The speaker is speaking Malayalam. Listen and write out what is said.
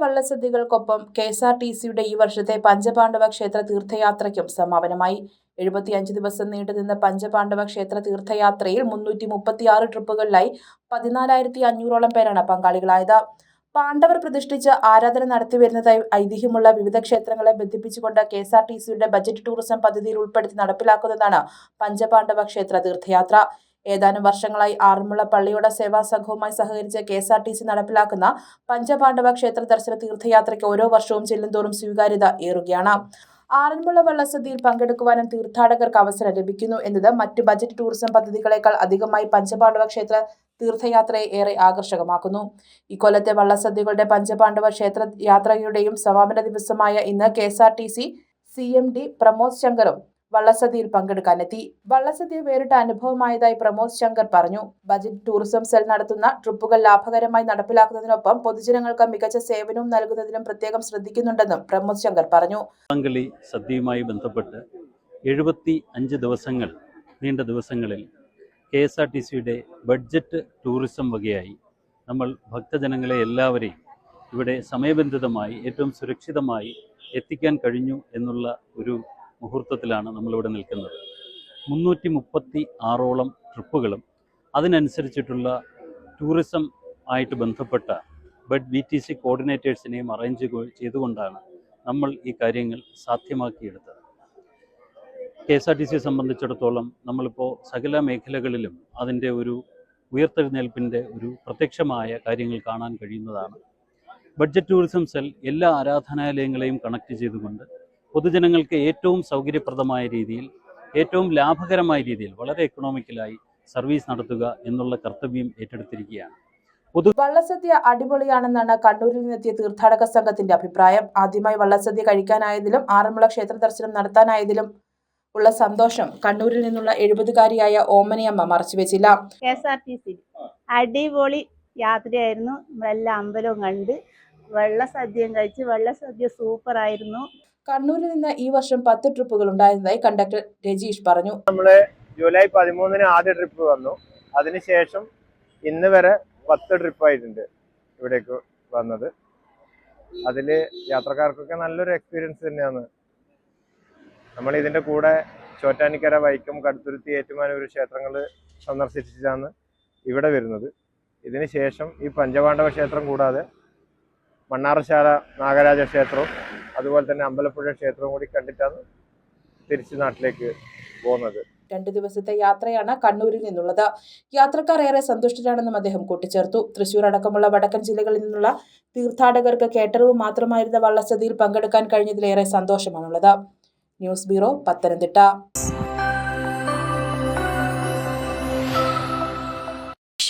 വള്ളസദ്യകൾക്കൊപ്പം കെ എസ് ആർ ടി സിയുടെ ഈ വർഷത്തെ പഞ്ചപാണ്ഡവ ക്ഷേത്ര തീർത്ഥയാത്രയ്ക്കും സമാപനമായി. എഴുപത്തിയഞ്ച് ദിവസം നീണ്ടുനിന്ന പഞ്ചപാണ്ഡവ ക്ഷേത്ര തീർത്ഥയാത്രയിൽ മുന്നൂറ്റി മുപ്പത്തിയാറ് ട്രിപ്പുകളിലായി പതിനാലായിരത്തി അഞ്ഞൂറോളം പേരാണ് പങ്കാളികളായത്. പാണ്ഡവർ പ്രതിഷ്ഠിച്ച് ആരാധന നടത്തിവരുന്നതായി ഐതിഹ്യമുള്ള വിവിധ ക്ഷേത്രങ്ങളെ ബന്ധിപ്പിച്ചുകൊണ്ട് കെ എസ് ആർ ടി സിയുടെ ബജറ്റ് ടൂറിസം പദ്ധതിയിൽ ഉൾപ്പെടുത്തി നടപ്പിലാക്കുന്നതാണ് പഞ്ചപാണ്ഡവ ക്ഷേത്ര തീർത്ഥയാത്ര. ഏതാനും വർഷങ്ങളായി ആറന്മുള പള്ളിയുടെ സേവാ സംഘവുമായി സഹകരിച്ച് K S R T C നടപ്പിലാക്കുന്ന പഞ്ചപാണ്ഡവ ക്ഷേത്ര ദർശന തീർത്ഥയാത്രയ്ക്ക് ഓരോ വർഷവും ചെല്ലുന്തോറും സ്വീകാര്യത ഏറുകയാണ്. ആറന്മുള വള്ളസദ്യയിൽ പങ്കെടുക്കുവാനും തീർത്ഥാടകർക്ക് അവസരം ലഭിക്കുന്നു എന്നത് മറ്റ് ബജറ്റ് ടൂറിസം പദ്ധതികളെക്കാൾ അധികമായി പഞ്ചപാണ്ഡവ ക്ഷേത്ര തീർത്ഥയാത്രയെ ഏറെ ആകർഷകമാക്കുന്നു. ഇക്കൊല്ലത്തെ വള്ളസദ്യകളുടെ പഞ്ചപാണ്ഡവ ക്ഷേത്ര യാത്രയുടെയും സമാപന ദിവസമായ ഇന്ന് K S R T C C M D Pramod ശങ്കറും വള്ളസദ്യയിൽ പങ്കെടുക്കാനെത്തി. വള്ളസദ്യ വേറിട്ട അനുഭവമായതായി പ്രമോദ് ശങ്കർ പറഞ്ഞു. ബജറ്റ് ടൂറിസം സെൽ നടത്തുന്ന ട്രിപ്പുകൾ ലാഭകരമായി നടപ്പിലാക്കുന്നതിനൊപ്പം പൊതുജനങ്ങൾക്ക് മികച്ച സേവനവും നൽകുന്നതിനും പ്രത്യേകം ശ്രദ്ധിക്കുന്നുണ്ടെന്നും പ്രമോദ് ശങ്കർ പറഞ്ഞു. വള്ളംകളി സദ്യയുമായി ബന്ധപ്പെട്ട് എഴുപത്തി അഞ്ച് ദിവസങ്ങൾ നീണ്ട ദിവസങ്ങളിൽ കെ എസ് ആർ ടി സിയുടെ ബഡ്ജറ്റ് ടൂറിസം വകയായി നമ്മൾ ഭക്തജനങ്ങളെ എല്ലാവരെയും ഇവിടെ സമയബന്ധിതമായി ഏറ്റവും സുരക്ഷിതമായി എത്തിക്കാൻ കഴിഞ്ഞു എന്നുള്ള ഒരു മുഹൂർത്തത്തിലാണ് നമ്മളിവിടെ നിൽക്കുന്നത്. മുന്നൂറ്റി മുപ്പത്തി ആറോളം ട്രിപ്പുകളും അതിനനുസരിച്ചിട്ടുള്ള ടൂറിസം ആയിട്ട് ബന്ധപ്പെട്ട ബഡ് ബി ടി സി കോർഡിനേറ്റേഴ്സിനെയും അറേഞ്ച് ചെയ്തുകൊണ്ടാണ് നമ്മൾ ഈ കാര്യങ്ങൾ സാധ്യമാക്കിയെടുത്തത്. കെ എസ് ആർ ടി സിയെ സംബന്ധിച്ചിടത്തോളം നമ്മളിപ്പോൾ സകല മേഖലകളിലും അതിന്റെ ഒരു ഉയർത്തെഴുന്നേൽപ്പിന്റെ ഒരു പ്രത്യക്ഷമായ കാര്യങ്ങൾ കാണാൻ കഴിയുന്നതാണ്. ബഡ്ജറ്റ് ടൂറിസം സെൽ എല്ലാ ആരാധനാലയങ്ങളെയും കണക്ട് ചെയ്തുകൊണ്ട് പൊതുജനങ്ങൾക്ക് ഏറ്റവും സൗകര്യപ്രദമായ രീതിയിൽ ഏറ്റവും ലാഭകരമായ രീതിയിൽ വളരെ എക്കണോമിക്കലായി സർവീസ് നടത്തുക എന്നുള്ള കർത്തവ്യം ഏറ്റെടുത്തിരിക്കുകയാണ്. വള്ളസദ്യ അടിപൊളിയാണെന്നാണ് കണ്ണൂരിൽ നിന്നെത്തിയ തീർത്ഥാടക സംഘത്തിന്റെ അഭിപ്രായം. ആദ്യമായി വള്ളസദ്യ കഴിക്കാനായതിലും ആറന്മുള ക്ഷേത്ര ദർശനം നടത്താനായതിലും ഉള്ള സന്തോഷം കണ്ണൂരിൽ നിന്നുള്ള എഴുപതുകാരിയായ Omaniyamma മറച്ചുവെച്ചില്ല K S R T C അടിപൊളി യാത്രയായിരുന്നു. നമ്മളെല്ലാ അമ്പലവും കണ്ട് വെള്ളസദ്യയും കഴിച്ച് വെള്ളസദ്യ സൂപ്പറായിരുന്നു. കണ്ണൂരിൽ നിന്ന് ഈ വർഷം പത്ത് ട്രിപ്പുകൾ ഉണ്ടായിരുന്നതായി കണ്ടക്ടർ രജീഷ് പറഞ്ഞു. ജൂലൈ പതിമൂന്നിന് ആദ്യ ട്രിപ്പ് വന്നു. അതിനുശേഷം ഇന്ന് വരെ പത്ത് ട്രിപ്പ് ആയിട്ടുണ്ട് ഇവിടേക്ക് വന്നത്. അതിൽ യാത്രക്കാർക്കൊക്കെ നല്ലൊരു എക്സ്പീരിയൻസ് തന്നെയാണ്. നമ്മൾ ഇതിന്റെ കൂടെ ചോറ്റാനിക്കര വൈക്കം കടുത്തുരുത്തി ഏറ്റുമാനൂർ ക്ഷേത്രങ്ങൾ സന്ദർശിച്ചാണ് ഇവിടെ വരുന്നത്. ഇതിന് ശേഷം ഈ പഞ്ചപാണ്ഡവ ക്ഷേത്രം കൂടാതെ മണ്ണാറശാല നാഗരാജ ക്ഷേത്രവും അതുപോലെ തന്നെ അമ്പലപ്പുഴ ക്ഷേത്രവും കൂടി കണ്ടിട്ടാണ് തിരിച്ച് നാട്ടിലേക്ക് പോകുന്നത്. രണ്ടു ദിവസത്തെ യാത്രയാണ് കണ്ണൂരിൽ നിന്നുള്ളത്. യാത്രക്കാർ ഏറെ സന്തുഷ്ടരാണെന്നും അദ്ദേഹം കൂട്ടിച്ചേർത്തു. തൃശൂർ അടക്കമുള്ള വടക്കൻ ജില്ലകളിൽ നിന്നുള്ള തീർത്ഥാടകർക്ക് കേട്ടറിവ് മാത്രമായിരുന്ന വള്ളസദ്യയിൽ പങ്കെടുക്കാൻ കഴിഞ്ഞതിലേറെ സന്തോഷമാണുള്ളത്. News bureau Pathanamthitta.